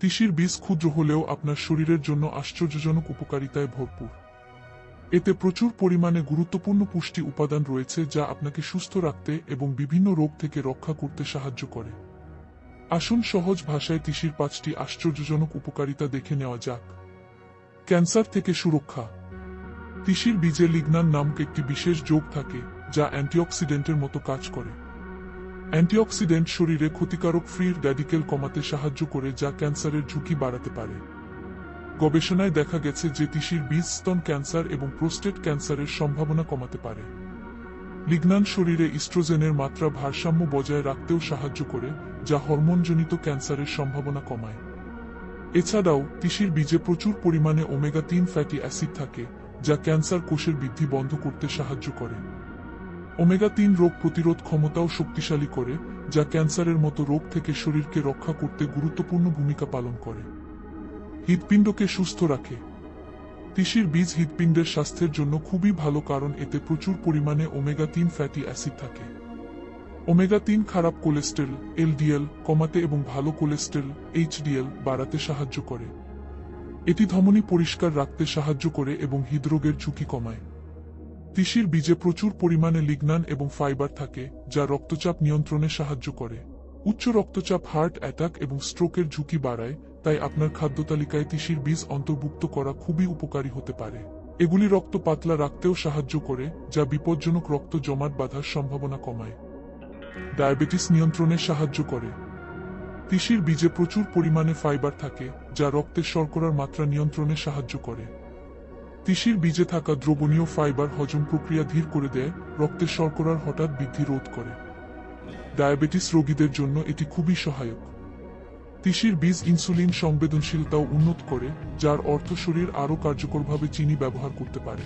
তিসির বীজ ক্ষুদ্র হলেও আপনার শরীরের জন্য আশ্চর্যজনক উপকারিতায় ভরপুর। এতে প্রচুর পরিমাণে গুরুত্বপূর্ণ পুষ্টি উপাদান রয়েছে যা আপনাকে সুস্থ রাখতে এবং বিভিন্ন রোগ থেকে রক্ষা করতে সাহায্য করে। আসুন সহজ ভাষায় তিসির পাঁচটি আশ্চর্যজনক উপকারিতা দেখে নেওয়া যাক। ক্যান্সার থেকে সুরক্ষা। তিসির বীজে লিগনান নামক একটি বিশেষ যোগ থাকে, যা অ্যান্টিঅক্সিডেন্টের মতো কাজ করে। অ্যান্টিঅক্সিডেন্ট শরীরে ক্ষতিকারক ফ্রি র্যাডিকেল কমাতে সাহায্য করে যা ক্যান্সারের ঝুঁকি বাড়াতে পারে। গবেষণায় দেখা গেছে যে তিসির বীজ স্তন ক্যান্সার এবং প্রোস্টেট ক্যান্সারের সম্ভাবনা কমাতে পারে। লিগনান শরীরে ইস্ট্রোজেনের মাত্রা ভারসাম্য বজায় রাখতেও সাহায্য করে, যা হরমোনজনিত ক্যান্সারের সম্ভাবনা কমায়। এছাড়াও, তিসির বীজে প্রচুর পরিমাণে ওমেগা তিন ফ্যাটি অ্যাসিড থাকে, যা ক্যান্সার কোষের বৃদ্ধি বন্ধ করতে সাহায্য করে। ওমেগা তিন রোগ প্রতিরোধ ক্ষমতাও শক্তিশালী করে, যা ক্যান্সারের মতো রোগ থেকে শরীরকে রক্ষা করতে গুরুত্বপূর্ণ ভূমিকা পালন করে। হৃদপিণ্ডকে সুস্থ রাখে। তিসির বীজ হৃদপিণ্ডের স্বাস্থ্যের জন্য খুবই ভালো কারণ, এতে প্রচুর পরিমাণে ওমেগা তিন ফ্যাটি অ্যাসিড থাকে। ওমেগা তিন খারাপ কোলেস্টেরল, এলডিএল, কমাতে এবং ভালো কোলেস্টেরল, এইচডিএল বাড়াতে সাহায্য করে। এটি ধমনী পরিষ্কার রাখতে সাহায্য করে এবং হৃদরোগের ঝুঁকি কমায়। তিসির বীজে প্রচুর পরিমাণে লিগনান এবং ফাইবার থাকে, যা রক্তচাপ নিয়ন্ত্রণে সাহায্য করে। উচ্চ রক্তচাপ হার্ট অ্যাটাক এবং স্ট্রোকের ঝুঁকি বাড়ায়, তাই আপনার খাদ্য তালিকায় তিসির বীজ অন্তর্ভুক্ত করা খুবই উপকারী হতে পারে। এগুলি রক্ত পাতলা রাখতেও সাহায্য করে, যা বিপজ্জনক রক্ত জমাট বাঁধার সম্ভাবনা কমায়। ডায়াবেটিস নিয়ন্ত্রণে সাহায্য করে। তিসির বীজে প্রচুর পরিমাণে ফাইবার থাকে, যা রক্তের শর্করার মাত্রা নিয়ন্ত্রণে সাহায্য করে। তিসির বীজে থাকা দ্রবণীয় ফাইবার হজম প্রক্রিয়া ধীর করে দেয়, রক্তের শর্করার হঠাৎ বৃদ্ধি রোধ করে। ডায়াবেটিস রোগীদের জন্য এটি খুবই সহায়ক। তিসির বীজ ইনসুলিন সংবেদনশীলতাও উন্নত করে, যার অর্থ শরীর আরও কার্যকরভাবে চিনি ব্যবহার করতে পারে।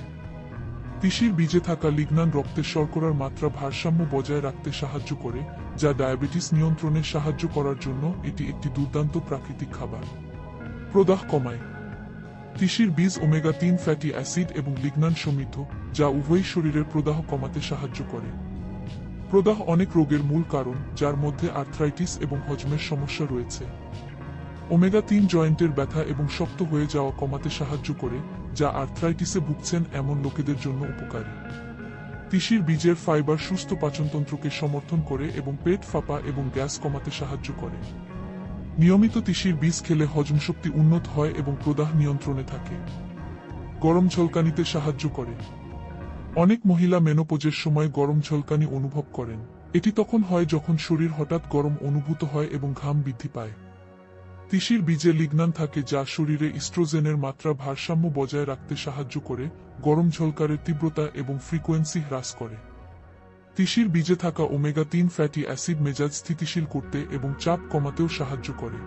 তিসির বীজে থাকা লিগনান রক্তের শর্করার মাত্রা ভারসাম্য বজায় রাখতে সাহায্য করে, যা ডায়াবেটিস নিয়ন্ত্রণে সাহায্য করার জন্য এটি একটি দুর্দান্ত প্রাকৃতিক খাবার। প্রদাহ কমায়। তিসির বীজ ওমেগা তিন ফ্যাটি অ্যাসিড এবং লিগনান সমৃদ্ধ, যা উভয়ই শরীরের প্রদাহ কমাতে সাহায্য করে। প্রদাহ অনেক রোগের মূল কারণ, যার মধ্যে আর্থ্রাইটিস এবং হজমের সমস্যা রয়েছে। ওমেগা তিন জয়েন্টের ব্যথা এবং শক্ত হয়ে যাওয়া কমাতে সাহায্য করে, যা আর্থ্রাইটিসে ভুগছেন এমন লোকেদের জন্য উপকারী। তিসির বীজের ফাইবার সুস্থ পাচনতন্ত্রকে সমর্থন করে এবং পেট ফাঁপা এবং গ্যাস কমাতে সাহায্য করে। নিয়মিত তিসির বীজ খেলে হজম শক্তি উন্নত হয় এবং প্রদাহ নিয়ন্ত্রণে থাকে। গরম ঝলকানিতে সাহায্য করে। অনেক মহিলা মেনোপোজের সময় গরম ঝলকানি অনুভব করেন। এটি তখন হয় যখন শরীর হঠাৎ গরম অনুভূত হয় এবং ঘাম বৃদ্ধি পায়। তিসির বীজে লিগনান থাকে যা শরীরে ইস্ট্রোজেনের মাত্রা ভারসাম্য বজায় রাখতে সাহায্য করে, গরম ঝলকারের তীব্রতা এবং ফ্রিকোয়েন্সি হ্রাস করে। তিসির বীজে থাকা ওমেগা তিন ফ্যাটি অ্যাসিড মেজাজ স্থিতিশীল করতে এবং চাপ কমাতেও সাহায্য করে।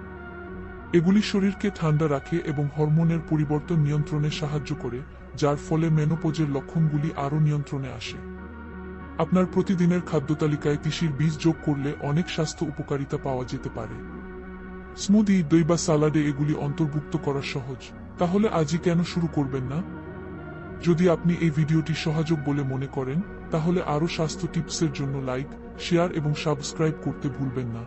এগুলি শরীরকে ঠান্ডা রাখে এবং হরমোনের পরিবর্তন নিয়ন্ত্রণে সাহায্য করে, যার ফলে মেনোপোজের লক্ষণগুলি আরও নিয়ন্ত্রণে আসে। আপনার প্রতিদিনের খাদ্য তালিকায় তিসির বীজ যোগ করলে অনেক স্বাস্থ্য উপকারিতা পাওয়া যেতে পারে। স্মুদি, দই বা সালাডে এগুলি অন্তর্ভুক্ত করা সহজ। তাহলে আজই কেন শুরু করবেন না? যদি আপনি এই ভিডিওটি সহযোগ বলে মনে করেন, তাহলে আরও স্বাস্থ্য টিপসের জন্য লাইক, শেয়ার এবং সাবস্ক্রাইব করতে ভুলবেন না।